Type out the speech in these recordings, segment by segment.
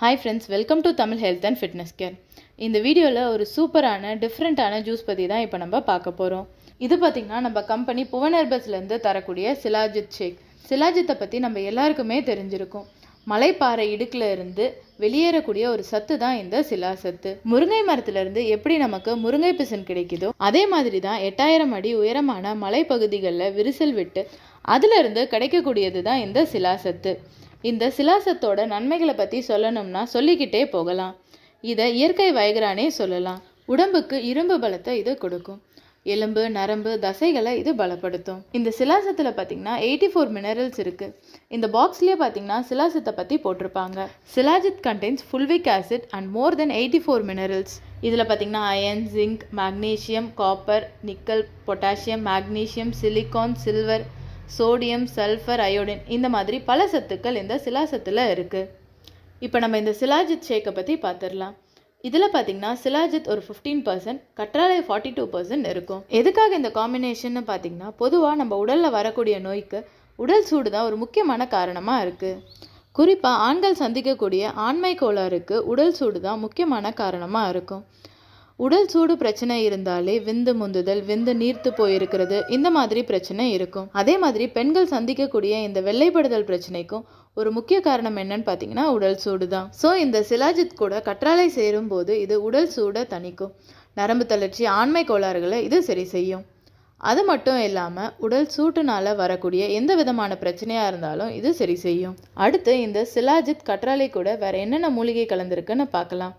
Hi friends welcome to Tamil health and fitness care இந்த வீடியோவில் ஒரு சூப்பரான டிஃப்ரெண்ட்டான ஜூஸ் பற்றி தான் இப்போ நம்ம பார்க்க போகிறோம் இது பார்த்திங்கன்னா நம்ம கம்பெனி புவனர்பஸ்லேருந்து தரக்கூடிய சிலாஜித் ஷேக். சிலாஜித்தை பற்றி நம்ம எல்லாருக்குமே தெரிஞ்சிருக்கும். மலைப்பாறை இடுக்கில் இருந்து வெளியேறக்கூடிய ஒரு சத்து தான் இந்த சிலா சத்து. முருங்கை மரத்திலிருந்து எப்படி நமக்கு முருங்கை பிசன் கிடைக்குதோ அதே மாதிரி தான் எட்டாயிரம் அடி உயரமான மலைப்பகுதிகளில் விரிசல் விட்டு அதிலிருந்து கிடைக்கக்கூடியது தான் இந்த சிலா சத்து. இந்த சிலாசத்தோட நன்மைகளை பற்றி சொல்லணும்னா சொல்லிக்கிட்டே போகலாம். இதை இயற்கை வயகரானே சொல்லலாம். உடம்புக்கு இரும்பு பலத்தை இது கொடுக்கும். எலும்பு நரம்பு தசைகளை இது பலப்படுத்தும். இந்த சிலாசத்தில் பார்த்தீங்கன்னா எயிட்டி ஃபோர் மினரல்ஸ் இருக்குது இந்த பாக்ஸ்லேயே பார்த்தீங்கன்னா சிலாசத்தை பற்றி போட்டிருப்பாங்க. Shilajit contains fulvic acid and more than eighty four minerals இதில் பார்த்தீங்கன்னா iron zinc magnesium copper nickel potassium magnesium silicon silver sodium sulphur iodine இந்த மாதிரி பல சத்துக்கள் இந்த சிலாசத்தில் இருக்குது இப்போ நம்ம இந்த சிலாஜித் ஷேக்கை பற்றி பார்த்துடலாம் இதில் பார்த்தீங்கன்னா சிலாஜித் ஒரு ஃபிஃப்டீன் பர்சன்ட் கற்றாழை ஃபார்ட்டி டூ பர்சன்ட் இருக்கும். எதுக்காக இந்த காம்பினேஷன் பார்த்தீங்கன்னா பொதுவாக நம்ம உடலில் வரக்கூடிய நோய்க்கு உடல் சூடு தான் ஒரு முக்கியமான காரணமாக இருக்குது குறிப்பாக ஆண்கள் சந்திக்கக்கூடிய ஆண்மை கோளாறுக்கு உடல் சூடு தான் முக்கியமான காரணமாக இருக்கும். உடல் சூடு பிரச்சனை இருந்தாலே விந்து முந்துதல் விந்து நீர்த்து போயிருக்கிறது இந்த மாதிரி பிரச்சனை இருக்கும். அதே மாதிரி பெண்கள் சந்திக்கக்கூடிய இந்த வெள்ளைப்படுதல் பிரச்சனைக்கும் ஒரு முக்கிய காரணம் என்னன்னு பார்த்தீங்கன்னா உடல் சூடு தான் ஸோ இந்த சிலாஜித் கூட கற்றாழை சேரும் போது இது உடல் சூடை தணிக்கும். நரம்பு தளர்ச்சி ஆண்மை கோளாறுகளை இது சரி செய்யும். அது மட்டும் இல்லாமல் உடல் சூட்டுனால வரக்கூடிய எந்த விதமான பிரச்சனையாக இருந்தாலும் இது சரி செய்யும். அடுத்து இந்த சிலாஜித் கற்றாழை கூட வேற என்னென்ன மூலிகை கலந்துருக்குன்னு பார்க்கலாம்.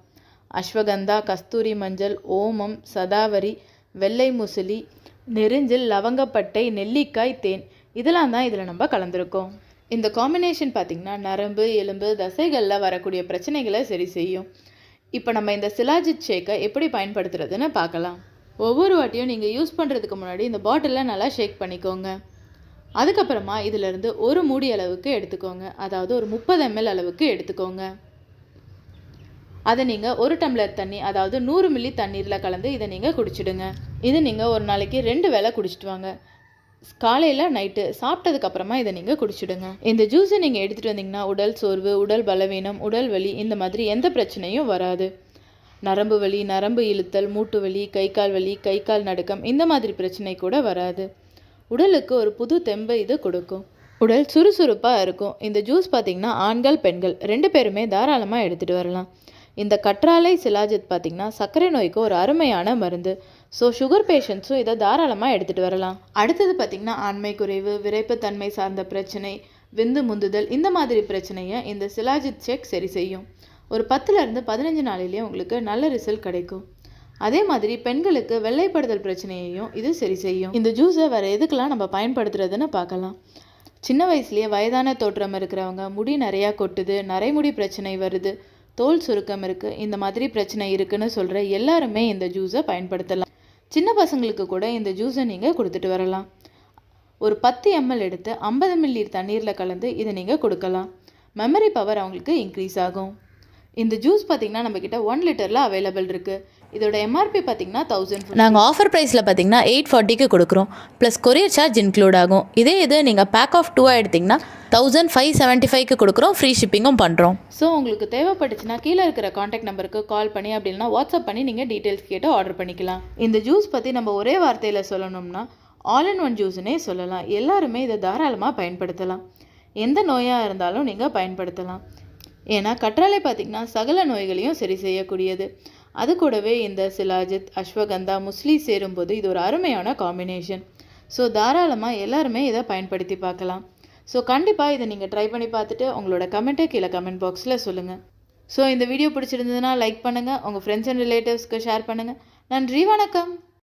அஸ்வகந்தா கஸ்தூரி மஞ்சள் ஓமம் சதாவரி வெள்ளை முசிலி நெருஞ்சில் லவங்கப்பட்டை நெல்லிக்காய் தேன். இதெல்லாம் தான் இதில் நம்ம கலந்துருக்கோம். இந்த காம்பினேஷன் பார்த்திங்கன்னா நரம்பு எலும்பு தசைகளில் வரக்கூடிய பிரச்சனைகளை சரி செய்யும். இப்போ நம்ம இந்த சிலாஜித் ஷேக்கை எப்படி பயன்படுத்துறதுன்னு பார்க்கலாம். ஒவ்வொரு வாட்டியும் நீங்கள் யூஸ் பண்ணுறதுக்கு முன்னாடி இந்த பாட்டிலை நல்லா ஷேக் பண்ணிக்கோங்க. அதுக்கப்புறமா இதிலிருந்து ஒரு மூடி அளவுக்கு எடுத்துக்கோங்க. அதாவது ஒரு முப்பது எம்எல் அளவுக்கு எடுத்துக்கோங்க. அதை நீங்கள் ஒரு டம்ளர் தண்ணி அதாவது நூறு மில்லி தண்ணீரில் கலந்து இதை நீங்கள் குடிச்சிடுங்க. இது நீங்கள் ஒரு நாளைக்கு ரெண்டு வேளை குடிச்சிட்டு வாங்க. காலையில் நைட்டு சாப்பிட்டதுக்கப்புறமா இதை நீங்கள் குடிச்சிடுங்க. இந்த ஜூஸை நீங்கள் எடுத்துகிட்டு வந்தீங்கன்னா உடல் சோர்வு உடல் பலவீனம் உடல் வலி இந்த மாதிரி எந்த பிரச்சனையும் வராது. நரம்பு வலி நரம்பு இழுத்தல் மூட்டு வலி கை கால் வலி கை கால் நடுக்கம் இந்த மாதிரி பிரச்சனை கூட வராது. உடலுக்கு ஒரு புது தெம்பை இது கொடுக்கும். உடல் சுறுசுறுப்பாக இருக்கும். இந்த ஜூஸ் பார்த்திங்கன்னா ஆண்கள் பெண்கள் ரெண்டு பேருமே தாராளமாக எடுத்துகிட்டு வரலாம். இந்த கற்றாழை சிலாஜித் பார்த்திங்கன்னா சர்க்கரை நோய்க்கு ஒரு அருமையான மருந்து. ஸோ சுகர் பேஷண்ட்ஸும் இதை தாராளமாக எடுத்துகிட்டு வரலாம். அடுத்தது பார்த்திங்கன்னா ஆண்மை குறைவு விரைப்புத்தன்மை சார்ந்த பிரச்சனை விந்து முந்துதல் இந்த மாதிரி பிரச்சனையை இந்த சிலாஜித் செக் சரி செய்யும். ஒரு பத்துலேருந்து பதினஞ்சு நாளிலேயே உங்களுக்கு நல்ல ரிசல்ட் கிடைக்கும். அதே மாதிரி பெண்களுக்கு வெள்ளைப்படுதல் பிரச்சனையையும் இது சரி செய்யும். இந்த ஜூஸை வேறு எதுக்கெல்லாம் நம்ம பயன்படுத்துறதுன்னு பார்க்கலாம். சின்ன வயசுலேயே வயதான தோற்றம் இருக்கிறவங்க முடி நிறையா கொட்டுது நரைமுடி பிரச்சனை வருது. தோல் சுருக்கம் இருக்குது இந்த மாதிரி பிரச்சனை இருக்குன்னு சொல்கிற எல்லாருமே இந்த ஜூஸை பயன்படுத்தலாம். சின்ன பசங்களுக்கு கூட இந்த ஜூஸை நீங்கள் கொடுத்துட்டு வரலாம். ஒரு பத்து எம்எல் எடுத்து ஐம்பது மில்லி தண்ணீரில் கலந்து இதை நீங்கள் கொடுக்கலாம். மெமரி பவர் அவங்களுக்கு இன்க்ரீஸ் ஆகும். இந்த ஜூஸ் பார்த்திங்கன்னா நம்மக்கிட்ட ஒன் லிட்டரில் அவைலபிள் இருக்குது இதோட எம்ஆர்பி பார்த்தீங்கன்னா தௌசண்ட் நாங்கள் ஆஃபர் ப்ரைஸில் பார்த்தீங்கன்னா எயிட் ஃபார்ட்டிக்கு கொடுக்குறோம். ப்ளஸ் கொரியர் சார்ஜ் இன்க்ளூட் ஆகும். இதே இது நீங்கள் பேக் ஆஃப் டூவாக எடுத்திங்கன்னா தௌசண்ட் ஃபைவ் செவன்ட்டி ஃபைவ்க்கு கொடுக்குறோம். ஃப்ரீ ஷிப்பிங்கும் பண்ணுறோம் ஸோ உங்களுக்கு தேவைப்பட்டுச்சுன்னா கீழே இருக்கிற காண்டாக்ட் நம்பருக்கு கால் பண்ணி அப்படின்னா வாட்ஸ்அப் பண்ணி நீங்கள் டீட்டெயில்ஸ் கேட்டு ஆர்டர் பண்ணிக்கலாம். இந்த ஜூஸ் பற்றி நம்ம ஒரே வார்த்தையில் சொல்லணும்னா ஆல் இன் ஒன் ஜூஸ்னே சொல்லலாம். எல்லாருமே இதை தாராளமாக பயன்படுத்தலாம். எந்த நோயாக இருந்தாலும் நீங்கள் பயன்படுத்தலாம். ஏன்னா கற்றாழை பார்த்திங்கன்னா சகல நோய்களையும் சரி செய்யக்கூடியது. அது கூடவே இந்த சிலாஜித் அஸ்வகந்தா முஸ்லி சேரும்போது இது ஒரு அருமையான காம்பினேஷன் ஸோ தாராளமாக எல்லாருமே இதை பயன்படுத்தி பார்க்கலாம். ஸோ கண்டிப்பாக இதை நீங்கள் ட்ரை பண்ணி பார்த்துட்டு உங்களோட கமெண்ட்டை கீழே கமெண்ட் பாக்ஸில் சொல்லுங்கள் ஸோ இந்த வீடியோ பிடிச்சிருந்ததுன்னா லைக் பண்ணுங்கள் உங்கள் ஃப்ரெண்ட்ஸ் அண்ட் ரிலேட்டிவ்ஸ்க்கு ஷேர் பண்ணுங்கள் நன்றி வணக்கம்.